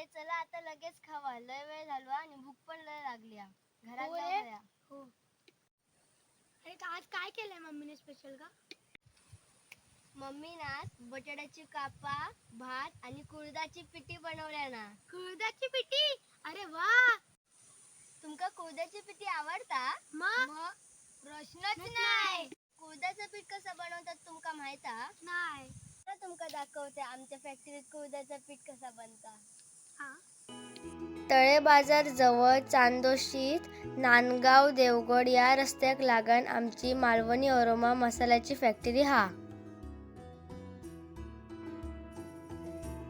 लगेच खावा. लय वेळ झालो आणि भूक पण लय लागली. घरात हो रे. जाऊया हो. अरे तर आज काय केलंय मम्मीने स्पेशल का मम्मी ना बटाट्याची कापा भात आणि कुळदाची पिठी बनवल्या ना. कुळदाची पिठी? अरे वा! तुमका कुळदाची पिठी आवडता? मग मग प्रश्नच नाही. कुळदाचं पीठ कसं बनवतात तुमका माहीत नाही. तर तुमका दाखवते आमच्या फॅक्टरीत कुळदाचं पीठ कसं बनता. तळे बाजार जवळ चांदोशीत नांदगाव देवगड या रस्त्याक लागण आमची मालवणी अरोमा मसाल्याची फॅक्टरी हा.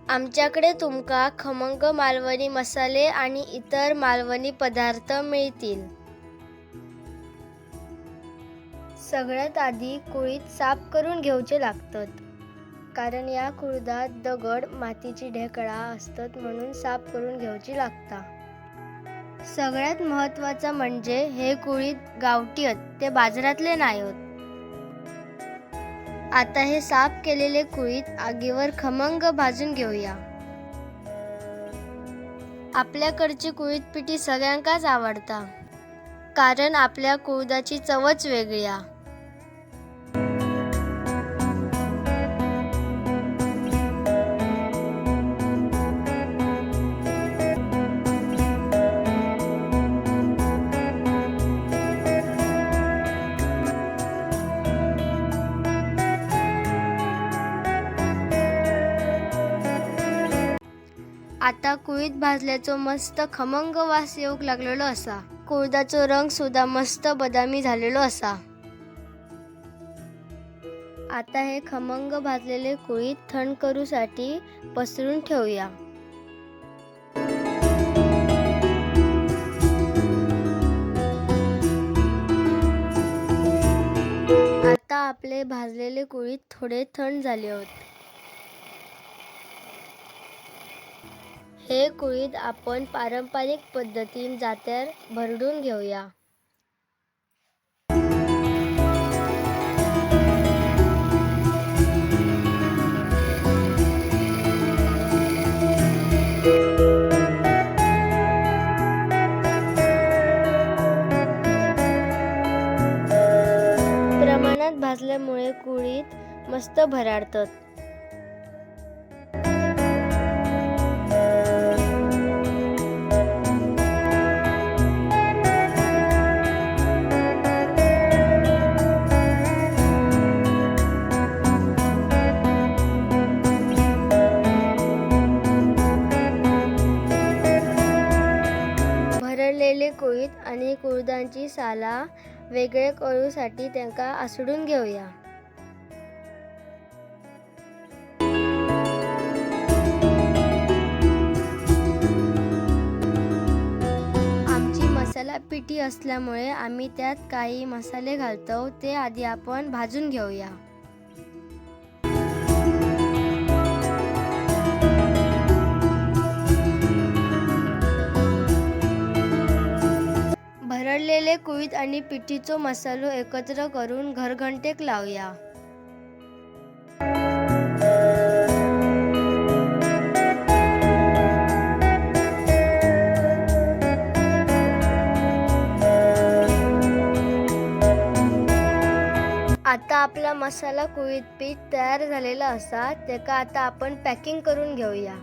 आमच्याकडे तुमका खमंग मालवणी मसाले आणि इतर मालवणी पदार्थ मिळतील. सगळ्यात आधी कुळीत साफ करून घेऊचे लागतात. कारण या कुळदात दगड मातीची ढेकळा असतात म्हणून साफ करून घेवची लागता. सगळ्यात महत्वाचं म्हणजे हे कुळीत गावठी आहेत ते बाजारातले नाही होत. आता हे साफ केलेले कुळीत आगीवर खमंग भाजून घेऊया. आपल्याकडची कुळीत पिठी सगळ्यांकाच आवडता कारण आपल्या कुळदाची चवच वेगळी आता कुळीत भाजल्याचो मस्त खमंग वास येऊक लागलेलो असा. कुळदाचो रंग सुद्धा मस्त बदामी झालेलो असा. आता हे खमंग भाजलेले कुळीत थंड करूसाठी पसरून ठेवूया. आता आपले भाजलेले कुळीत थोडे थंड झाले होते. हे कुळीत आपण पारंपरिक पद्धतीन जात्यार भरडून घेऊया. प्रमाणात भाजल्यामुळे कुळीत मस्त भराडतात. कुळीत आणि कुळदांची साला वेगळे करूसाठी त्यांका आसडून घेऊया. आमची मसाला पिठी असल्यामुळे आम्ही त्यात काही मसाले घालतो ते आधी आपण भाजून घेऊया. भरडलेले कुळीत आणि पिठीचो मसालो एकत्र करून घरघंटेक लावूया. आता आपला मसाला कुळीत पीठ तयार झालेला असा त्याका आता आपण पॅकिंग करून घेऊया.